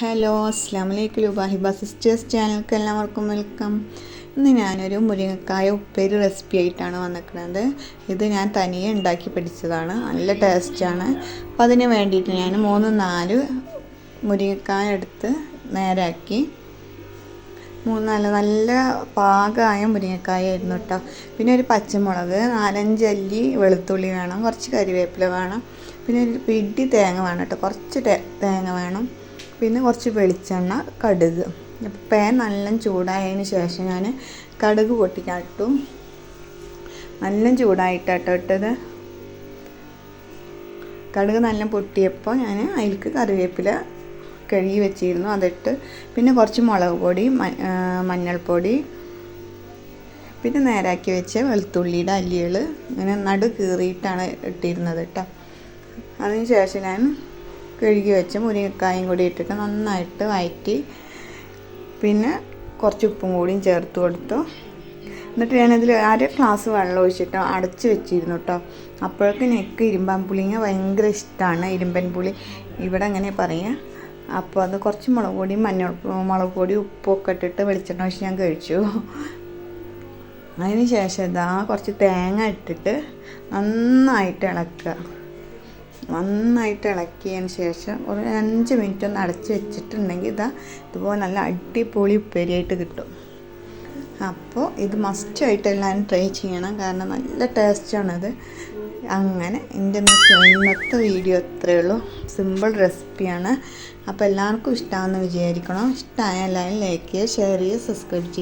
Hello അസ്സാം വലൈക്കും ലുബാഹിബ sisters ചാനൽക്ക് എല്ലാവർക്കും വെൽക്കം. ഇന്ന് ഞാനൊരു മുരിങ്ങക്കായ ഉപ്പേരി റെസിപ്പി ആയിട്ടാണ് വന്നിരിക്കുന്നത്. ഇത് ഞാൻ തനിയെ ഉണ്ടാക്കി പഠിച്ചതാണ്. നല്ല ടേസ്റ്റാണ് അപ്പോൾ അതിന് വേണ്ടിയിട്ട് ഞാൻ മൂന്ന് നാല് മുരിങ്ങക്കായ എടുത്ത് നേരാക്കി. മൂന്ന് നാല് നല്ല പാകമായ മുരിങ്ങക്കായ ആയിരുന്നു കേട്ടോ പിന്നെ ഒരു പച്ചമുളക് നാലഞ്ച് അല്ലി വെളുത്തുള്ളി വേണം കുറച്ച് കരിവേപ്പില വേണം. പിന്നെ ഒരു പിടി തേങ്ങ വേണം കേട്ടോ കുറച്ച് തേങ്ങ വേണം. പിന്നെ കുറച്ച് വെളിച്ചെണ്ണ കടുക്. അപ്പോൾ പാൻ നല്ല ചൂടായതിന് ശേഷം ഞാൻ കടുക് പൊട്ടിക്കാട്ടു. നല്ല ചൂടായിട്ടാട്ടോ ഇട്ടത്. കടുക് നല്ല പൊട്ടിയപ്പോൾ ഞാൻ അതിലേക്ക് കറിവേപ്പില കഴുകി വെച്ചിരുന്നു അതിട്ട്. പിന്നെ കുറച്ച് മുളക് പൊടി മഞ്ഞൾപ്പൊടി. പിന്നെ നേരാക്കി വെച്ച വെളുത്തുള്ളിയുടെ അല്ലികൾ ഇങ്ങനെ നടു കീറിയിട്ടാണ് ഇട്ടിരുന്നത് കേട്ടോ അതിന് ശേഷം ഞാൻ കഴുകി വെച്ച മുരിങ്ങക്കായും കൂടി ഇട്ടിട്ട് നന്നായിട്ട് വഴറ്റി പിന്നെ കുറച്ച് ഉപ്പും കൂടിയും ചേർത്ത് കൊടുത്തു. എന്നിട്ട് ഞാനതിൽ അര ഗ്ലാസ് വെള്ളം ഒഴിച്ചിട്ടോ അടച്ചു വെച്ചിരുന്നു കേട്ടോ അപ്പോഴൊക്കെ എനിക്ക് ഇരുമ്പൻ പുളിങ്ങ ഭയങ്കര ഇഷ്ടമാണ് ഇരുമ്പൻ പുളി ഇവിടെ അങ്ങനെ പറയുക അപ്പോൾ അത് കുറച്ച് മുളക് പൊടിയും മഞ്ഞൾ മുളക് പൊടി ഉപ്പൊക്കെ ഇട്ടിട്ട് വെളിച്ചെണ്ണ ഒഴിച്ച് ഞാൻ കഴിച്ചു. അതിന് ശേഷം ഇതാ കുറച്ച് തേങ്ങ ഇട്ടിട്ട് നന്നായിട്ട് ഇളക്കുക. നന്നായിട്ട് ഇളക്കിയതിന് ശേഷം ഒരു അഞ്ച് മിനിറ്റ് ഒന്ന് അടച്ച് വെച്ചിട്ടുണ്ടെങ്കിൽ ഇതാ ഇതുപോലെ നല്ല അടിപൊളി ഉപ്പേരിയായിട്ട് കിട്ടും. അപ്പോൾ ഇത് മസ്റ്റായിട്ട് എല്ലാവരും ട്രൈ ചെയ്യണം. കാരണം നല്ല ടേസ്റ്റാണത് അങ്ങനെ എന്റെ ഇന്നത്തെ വീഡിയോ അത്രയേ ഉള്ളൂ. സിമ്പിൾ റെസിപ്പിയാണ് അപ്പോൾ എല്ലാവർക്കും ഇഷ്ടമാണെന്ന് വിചാരിക്കണം? ഇഷ്ടമായ എല്ലാവരും ലൈക്ക് ചെയ്യുക ഷെയർ ചെയ്യുക സബ്സ്ക്രൈബ് ചെയ്യുക.